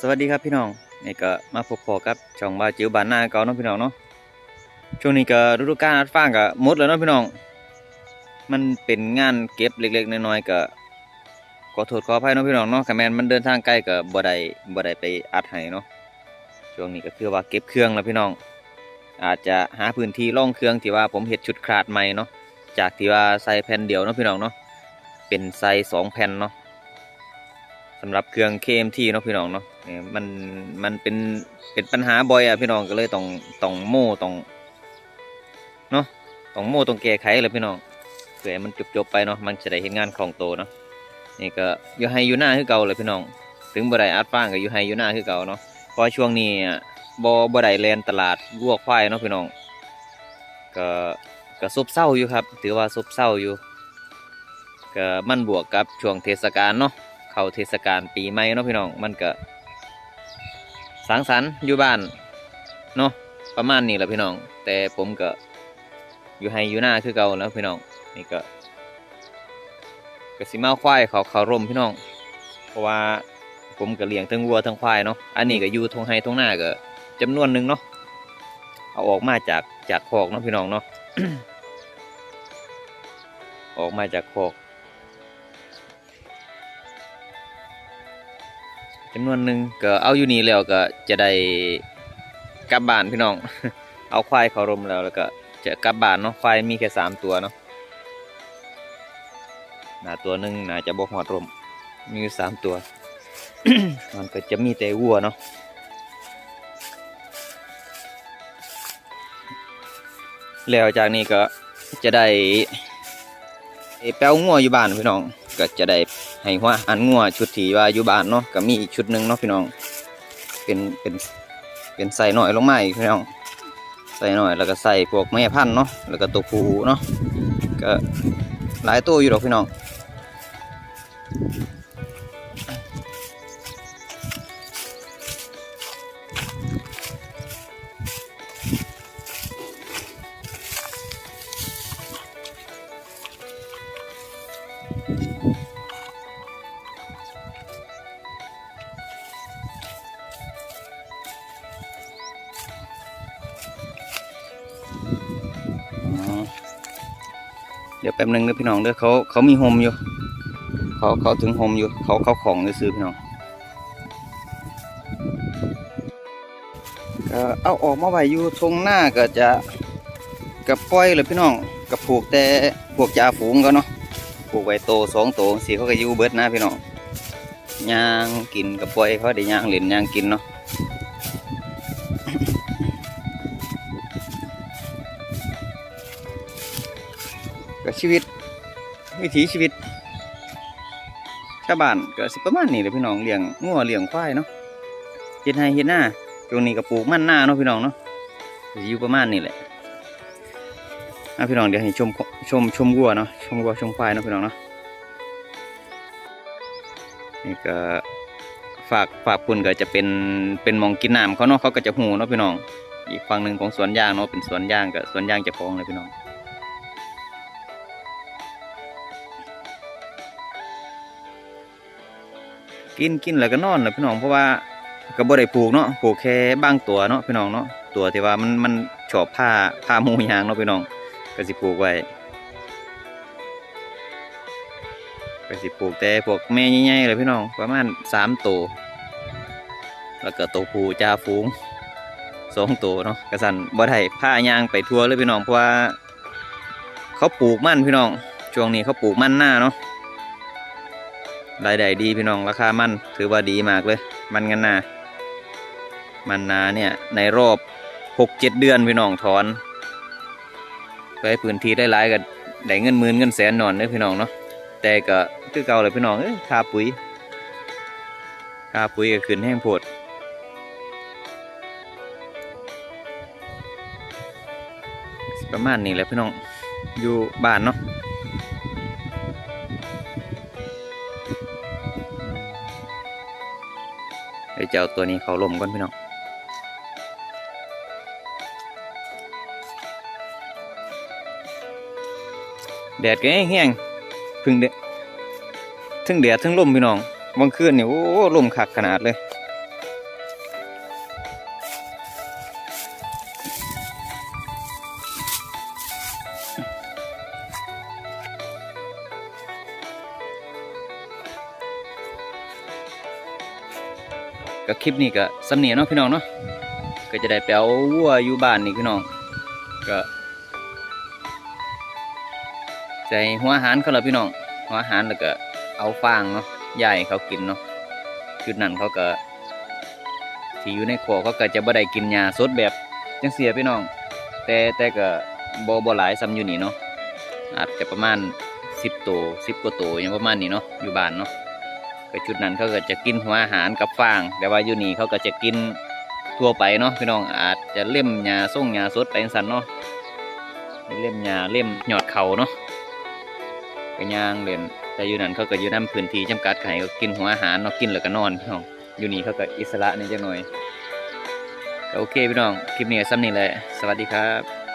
สวัสดีครับพี่น้องนี่ก็มาพบพอกับช่องบาจิ๋วบานนาเก่าเนาะพี่น้องเนาะช่วงนี้ก็ฤดูกาลอัดฟางก็หมดแล้วเนาะพี่น้อง มันเป็นงานเก็บเล็กๆน้อยๆก็ขอโทษขออภัยเนาะพี่น้องเนาะคะแมนมันเดินทางไกลก็บ่ได้บ่ได้ไปอัดให้เนาะช่วงนี้ก็คือว่าเก็บเครื่องแล้วพี่น้อง อาจจะหาพื้นที่ร่องเครื่องที่ว่าผมเฮ็ดชุดคลาดใหม่เนาะจากที่ว่าใส่แผ่นเดียวเนาะพี่น้องเนาะเป็นใส่สองแผ่นเนาะำหรับเครื่อง KMT เนาะพี่น้องเนาะมันมันเป็นเป็นปัญหาบ่อยอะพี่น้องก็เลยต้องต้องโม่ต้องเนาะต้องโม่ต้องแก้ไขเลยพี่น้องเพื่อมันจบๆไปเนาะมันจะได้เห็นงานคล่องโตเนาะนี่ก็อยู่ให้อยู่หน้าคือเก่าเลยพี่น้อง ถึงบ่ได้อัดฟางก็อยู่ให้อยู่หน้าคือเก่าเนาะเพราะช่วงนี้บ่บ่ได้แลนตลาดวัวควายเนาะพี่น้องก็ก็ซบเซาอยู่ครับ ถือว่าซบเซาอยู่ก็มันบวกกับช่วงเทศกาลเนาะ เข้าเทศกาลปีใหม่เนาะพี่น้องมันก็สังสรรค์อยู่บ้านเนาะประมาณนี้แหละพี่น้อง แต่ผมก็อยู่ให้อยู่หน้าคือเก่าแล้วพี่น้องนี่ก็กสิมาควายเขาเขาร่มพี่น้อง เพราะว่าผมก็เลี้ยงทั้งวัวทั้งควายเนาะอันนี้ก็อยู่ทงไฮทงหน้าก็จำนวนหนึ่งเนาะเอาออกมาจากจากคอกเนาะพี่น้องเนาะออกมาจากคอก จำนวนหนึ่งก็เอาอยู่นี่แล้วก็จะได้กลับบ้านพี่น้อง เอาควายเขารมแล้วแล้วก็จะกลับบ้านเนาะควายมีแค่สามตัวเนาะหนาตัวหนึ่งน่าจะบกหอดรมมีอยู่สามตัว มันก็จะมีแต่วัวเนาะแล้วจากนี้ก็จะได้แป้วงัวอยู่บ้านพี่น้องก็จะได้ ให้ว่าอันงัวชุดที่ว่าอยู่บ้านเนาะก็มีอีกชุดหนึ่งเนาะพี่น้อง เป็นเป็นเป็นใส่หน่อยลงมาอีกพี่น้อง ใส่หน่อยแล้วก็ใส่พวกแม่พันธุ์เนาะแล้วก็ตัวผู้เนาะก็หลายตัวอยู่ดอกพี่น้อง เดี๋ยวแป๊บหนึงเด้อพี่น้องเด้อเขาเขามีโฮมอยู่ เขาเขาถึงโฮมอยู่ เขาเขาของซื้อพี่น้องก็เอาออกมาไว้อยู่ตรงหน้าก็จะกับปล่อยเลยพี่น้องกับผูกแต่พวกจ่าฝูงก็เนาะผูกไว้โตสองโตสีเขาก็อยู่เบิดนะพี่น้องย่างกินกับปล่อยเขาได้ย่างเล่นย่างกินเนาะ ก็ชีวิต วิถีชีวิตชาวบ้านก็สิประมาณนี้เลยพี่น้องเลี้ยงงัวเลี้ยงควายเนาะเฮ็ดให้เฮ็ดหน้าช่วงนี้ก็ปลูกมันหน้าเนาะพี่น้องเนาะอยู่ประมาณนี้แหละอะพี่น้องเดี๋ยวให้ชมชมชมวัวเนาะชมวัวชมควายเนาะพี่น้องเนาะนี่ก็ฝากฝากคุณก็จะเป็นเป็นมองกินน้ำเขาเนาะเขาก็จะหูเนาะพี่น้อง อีกฝั่งหนึ่งของสวนยางเนาะเป็นสวนยางกับสวนยางเจะพองเลยพี่น้อง กินกินแล้วก็นอนแหละพี่น้องเพราะว่าก็บ่ได้ปลูกเนาะปลูกแค่บางตัวเนาะพี่น้องเนาะตัวที่ว่ามันมันชอบผ้าผ้ามูยางเนาะพี่น้องก็สิปลูกไว้ก็สิปลูกแต่พวกแม่ใหญ่ๆเลยพี่น้องประมาณสามตัวแล้วก็ตัวผู้จ่าฝูงสองตัวเนาะกระสันบ่ได้ผ้ายางไปทั่วเลยพี่น้องเพราะว่า เขาปลูกมันพี่น้องช่วงนี้เขาปลูกมันหน้าเนาะ รายได้ดีพี่น้องราคามันถือว่าดีมากเลย มันกันนามันนาเนี่ยในรอบหกเจ็ดเดือนพี่น้องถอนไปพื้นที่ได้หลายก็ได้เงินหมื่นเงินแสนนอนเด้อพี่น้องเนาะแต่ก็คือเก่าเลยพี่น้องเอ้ค่าปุ๋ยค่าปุ๋ยก็ขึ้นแห้งโพดประมาณนี้แหละพี่น้องอยู่บ้านเนาะ ดี๋ยวจะเอาตัวนี้เขาลมก่อนพี่น้องแดดก็แห้งๆพึ่งเดดทึ่งแดดทึ่งลมพี่น้องบางคืนนี่โอ้ลมขักขนาดเลย ก็คลิปนี้ก็สำเนียงเนาะพี่น้องเนาะก็จะได้ไปเอาวัวอยู่บ้านนี่พี่น้องก็ใจหัวอาหารเขาละพี่น้องหัวอาหารแล้วก็เอาฟางเนาะให้เขากินเนาะจุดนั้นเขาก็ที่อยู่ในครัวเขาก็จะบ่ได้กินหญ้าสดแบบจังเสียพี่น้อง แต่แต่ก็บ่บ่หลายซ้ำอยู่นี่เนาะอาจจะประมาณ10ตัว10กว่าตัวอย่างประมาณนี้เนาะอยู่บ้านเนาะ จุดนั้นเขาก็จะกินหัวอาหารกับฟาง แต่ว่าอยู่นี่เขาก็จะกินทั่วไปเนาะพี่น้องอาจจะเล่มหญ้าส่งหญ้าสดไปจังซั่นเนาะเล่มหญ้าเล่มหยอดเขาเนาะก็ย่างเล่นแต่อยู่นั่นเขาก็อยู่นํพื้นที่จำกัดให้ก็กินหัวอาหารเนาะกินแล้วก็นอนพี่น้องอยู่นี่เขาก็อิสระนี่จังหน่อยก็โอเคพี่น้องคลิปนี้ก็ซ้ำนี้แหละสวัสดีครับ